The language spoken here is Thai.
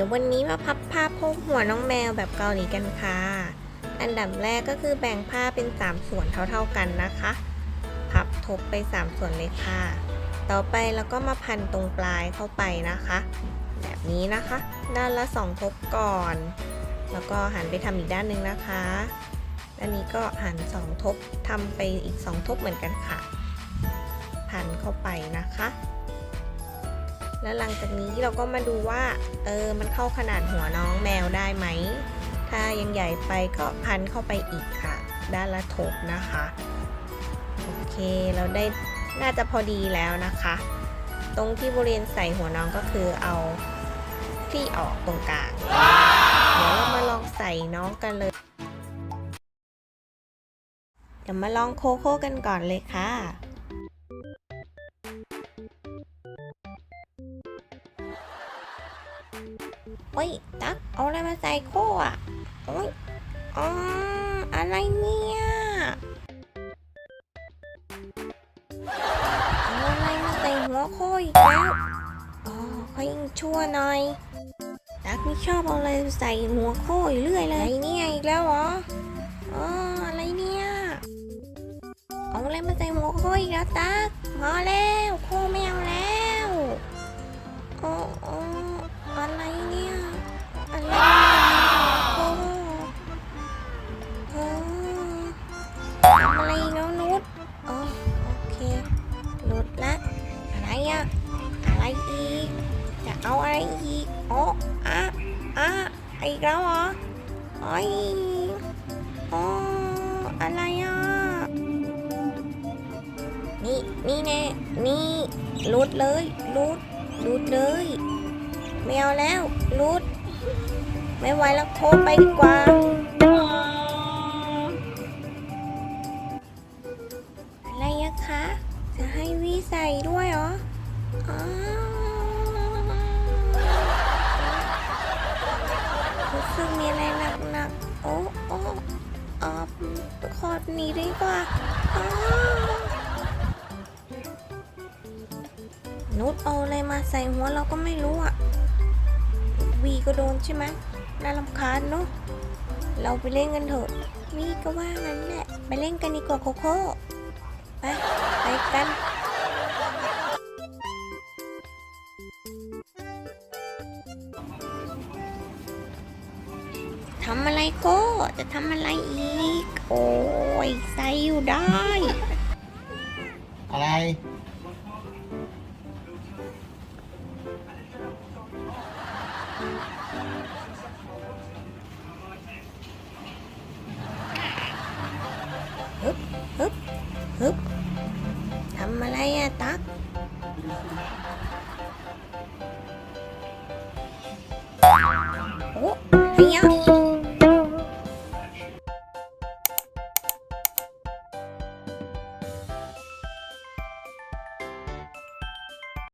ดี๋ยววันนี้มาพับผ้าพกหัวน้องแมวแบบเกาหลีกันค่ะ อันดับแรกก็คือแบ่งผ้าเป็น 3 ส่วนเท่าๆกันนะคะ พับทบไป 3 ส่วนเลยค่ะ ต่อไปเราก็มาพันตรงปลายเข้าไปนะคะ แบบนี้นะคะ ด้านละ 2 ทบก่อน แล้วก็หันไปทำอีกด้านหนึ่งนะคะด้านนี้ก็หัน 2 ทบทำไปอีก 2 ทบเหมือนกันค่ะ พันเข้าไปนะคะ แล้วหลังจากนี้เราก็มาดูว่า เออ มันเข้าขนาดหัวน้องแมวได้ไหม ถ้ายังใหญ่ไปก็พันเข้าไปอีกค่ะ ด้านละทบนะคะ โอเค เราได้น่าจะพอดีแล้วนะคะ ตรงที่บริเวณใส่หัวน้องก็คือเอาที่ออกตรงกลาง เดี๋ยวเรามาลองใส่น้องกันเลย เดี๋ยวมาลองโคโค่กันก่อนเลยค่ะ โอ้ย ตักเอาอะไรมาใส่โคอะโอ้ยอ๋ออะไรเนี่ยเอาอะไรมาใส่หัวโคอีกแล้วอ๋อเขายังชั่วหน่อย ตักไม่ชอบเอาอะไรใส่หัวโคอยู่เรื่อยเลยไอ้เนี่ยอีกแล้วเหรออ๋ออะไรเนี่ย เอาอะไรมาใส่หัวโคอีกแล้วตักพอแล้วโคไม่เอาแล้ว อะไรอะอะไรอีก จะเอาอะไรอีก โอ้อะอะอีกแล้วเหรอโอ้ยโอ้อะไรอะ นี่นี่แน่ นี่หลุดเลยหลุดหลุดเลย ไม่เอาแล้วรุดไม่ไหวแล้วโคไปดีกว่าอะไรอะคะ จะให้วีใส่ด้วย รู้สึกมีอะไรหนักๆ โอ้โอ้ออขอดหนีดีกว่าอนุชเอาอะไรมาใส่หัวเราก็ไม่รู้อะ วีก็โดนใช่ไหมน่ารำคาญเนาะ เราไปเล่นกันเถอะ วีก็ว่างั้นแหละ ไปเล่นกันดีกว่าโคโค่ ไป ไปกัน ทำอะไรก็จะทำอะไรอีก โอ้ยใส่อยู่ได้ อะไร ฮึบฮึบฮึบทำอะไรอะตัก โอ้